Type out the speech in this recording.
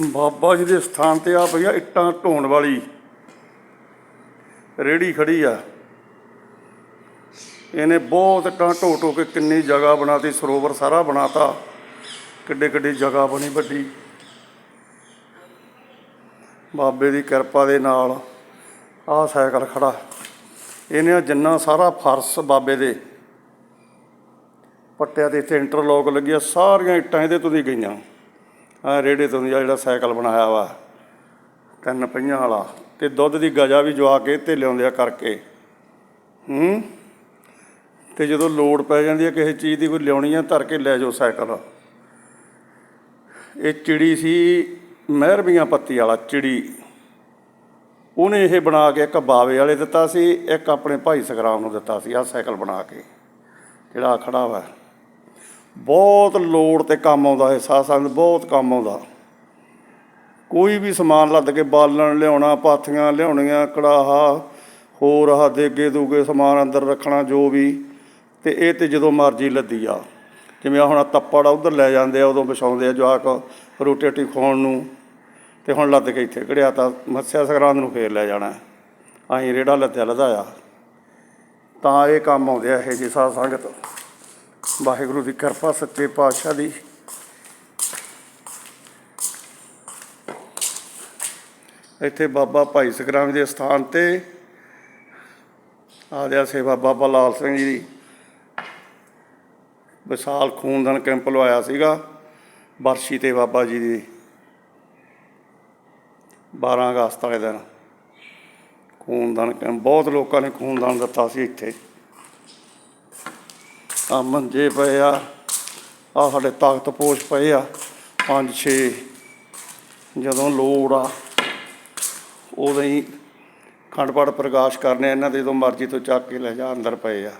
ਬਾਬਾ ਜੀ ਦੇ ਸਥਾਨ ਤੇ ਆ ਪਈਆ ਇੱਟਾਂ ਢੋਣ ਵਾਲੀ। ਰੇੜੀ ਖੜੀ ਆ। ਇਹਨੇ ਬਹੁਤ ਇੱਟਾਂ ਢੋ ਢੋ ਕੇ ਕਿੰਨੀ ਜਗ੍ਹਾ ਬਣਾਤੀ, ਸਰੋਵਰ ਸਾਰਾ ਬਣਾਤਾ। ਕਿੱਡੇ ਕਿੱਡੀ ਜਗ੍ਹਾ ਬਣੀ ਵੱਡੀ। ਬਾਬੇ ਦੀ ਕਿਰਪਾ ਦੇ ਨਾਲ ਆਹ ਸਾਈਕਲ ਖੜਾ। ਇਹਨੇ ਜਿੰਨਾ ਸਾਰਾ ਫਰਸ਼ ਬਾਬੇ ਦੇ ਪੱਟਿਆ ਤੇ ਇੱਥੇ ਇੰਟਰਲੋਕ ਲੱਗਿਆ, ਸਾਰੀਆਂ ਇੱਟਾਂ ਇਹਦੇ ਤੋਂ ਦੀ ਗਈਆਂ। ਰੇੜੇ ਤੋਂ ਜਿਹੜਾ ਸਾਈਕਲ ਬਣਾਇਆ ਵਾ, ਤਿੰਨ ਪਹੀਆਂ ਵਾਲਾ, ਤੇ ਦੁੱਧ ਦੀ ਗਜਾ ਵੀ ਜਵਾ ਕੇ ਤੇ ਲਿਆਉਂਦੇ ਆ ਕਰਕੇ। ਹੂੰ? ਤੇ ਜਦੋਂ ਲੋੜ ਪੈ ਜਾਂਦੀ ਹੈ ਕਿਸੇ ਚੀਜ਼ ਦੀ ਕੋਈ ਲਿਆਉਣੀ ਆ, ਧਰ ਕੇ ਲੈ ਜਾਓ ਸਾਈਕਲ। ਇਹ ਚਿੜੀ ਸੀ ਮਹਿਰਬੀਆਂ ਪੱਤੀ ਵਾਲਾ ਚਿੜੀ। ਉਹਨੇ ਇਹ ਬਣਾ ਕੇ ਇੱਕ ਬਾਵੇ ਵਾਲੇ ਦਿੱਤਾ ਸੀ, ਇੱਕ ਆਪਣੇ ਭਾਈ ਸਗਰਾਮ ਨੂੰ ਦਿੱਤਾ ਸੀ, ਆਹ ਸਾਈਕਲ ਬਣਾ ਕੇ, ਜਿਹੜਾ ਆਹ ਖੜਾ ਵਾ। ਬਹੁਤ ਲੋੜ ਤੇ ਕੰਮ ਆਉਂਦਾ ਇਹ ਸਾਧ ਬਹੁਤ ਕੰਮ ਆਉਂਦਾ। ਕੋਈ ਵੀ ਸਮਾਨ ਲੱਦ ਕੇ ਬਾਲਣ, ਲਿਆਉਣਾ, ਪਾਥੀਆਂ ਲਿਆਉਣੀਆਂ, ਕੜਾਹਾ, ਹੋਰ ਆਹ ਦੇਗੇ ਦੂਗੇ ਸਮਾਨ ਅੰਦਰ ਰੱਖਣਾ, ਜੋ ਵੀ, ਤੇ ਇਹ ਤੇ ਜਦੋਂ ਮਰਜ਼ੀ ਲੱਦੀ ਆ। ਜਿਵੇਂ ਹੁਣ ਤੱਪੜ ਆ, ਉਧਰ ਲੈ ਜਾਂਦੇ ਆ, ਉਦੋਂ ਵਿਛਾਉਂਦੇ ਆ ਜਵਾਕ ਰੋਟੀ ਰੋਟੀ ਖਾਣ ਨੂੰ, ਤੇ ਹੁਣ ਲੱਦ ਕੇ ਇੱਥੇ ਕੜਿਆ ਤਾਂ ਮੱਸਿਆ ਸੰਗਰਾਂਦ ਨੂੰ ਫੇਰ ਲੈ ਜਾਣਾ। ਅਸੀਂ ਰੇੜਾ ਲੱਦਿਆ ਲਦਾਇਆ ਤਾਂ ਇਹ ਕੰਮ ਆਉਂਦੇ ਆ ਇਹ ਜੀ ਸਾਧ ਸੰਗਤ। ਵਾਹਿਗੁਰੂ ਦੀ ਕਿਰਪਾ, ਸੱਚੇ ਪਾਤਸ਼ਾਹ ਦੀ। ਇੱਥੇ ਬਾਬਾ ਭਾਈ ਸਗਰਾਮ ਦੇ ਸਥਾਨ ਤੇ, ਆਦਿਆ ਸੇਵਾ ਬਾਬਾ ਲਾਲ ਸਿੰਘ ਜੀ ਦੀ ਵਿਸ਼ਾਲ ਖੂਨਦਾਨ ਕੈਂਪ ਲਵਾਇਆ ਸੀਗਾ, ਬਰਸ਼ੀ ਤੇ ਬਾਬਾ ਜੀ ਦੀ 12 ਅਗਸਤ ਵਾਲੇ ਦਿਨ। ਖੂਨਦਾਨ ਕੈਂਪ, ਬਹੁਤ ਲੋਕਾਂ ਨੇ ਖੂਨਦਾਨ ਦਿੱਤਾ ਸੀ ਇੱਥੇ। ਆ ਮੰਜੇ ਪਏ ਆ। ਆ ਸਾਡੇ ਤਾਕਤ ਪੋਸ਼ ਪਏ ਆ। ਪੰਜ, ਛੇ ਜਦੋਂ ਲੋੜ ਆ, ਉਦੋਂ ਹੀ ਖੰਡ ਪਾਠ ਪ੍ਰਕਾਸ਼ ਕਰਨੇ ਇਹਨਾਂ ਦੇ ਜਦੋਂ ਮਰਜ਼ੀ ਤੋਂ ਚੱਕ ਕੇ ਲੈ ਜਾ, ਅੰਦਰ ਪਏ ਆ।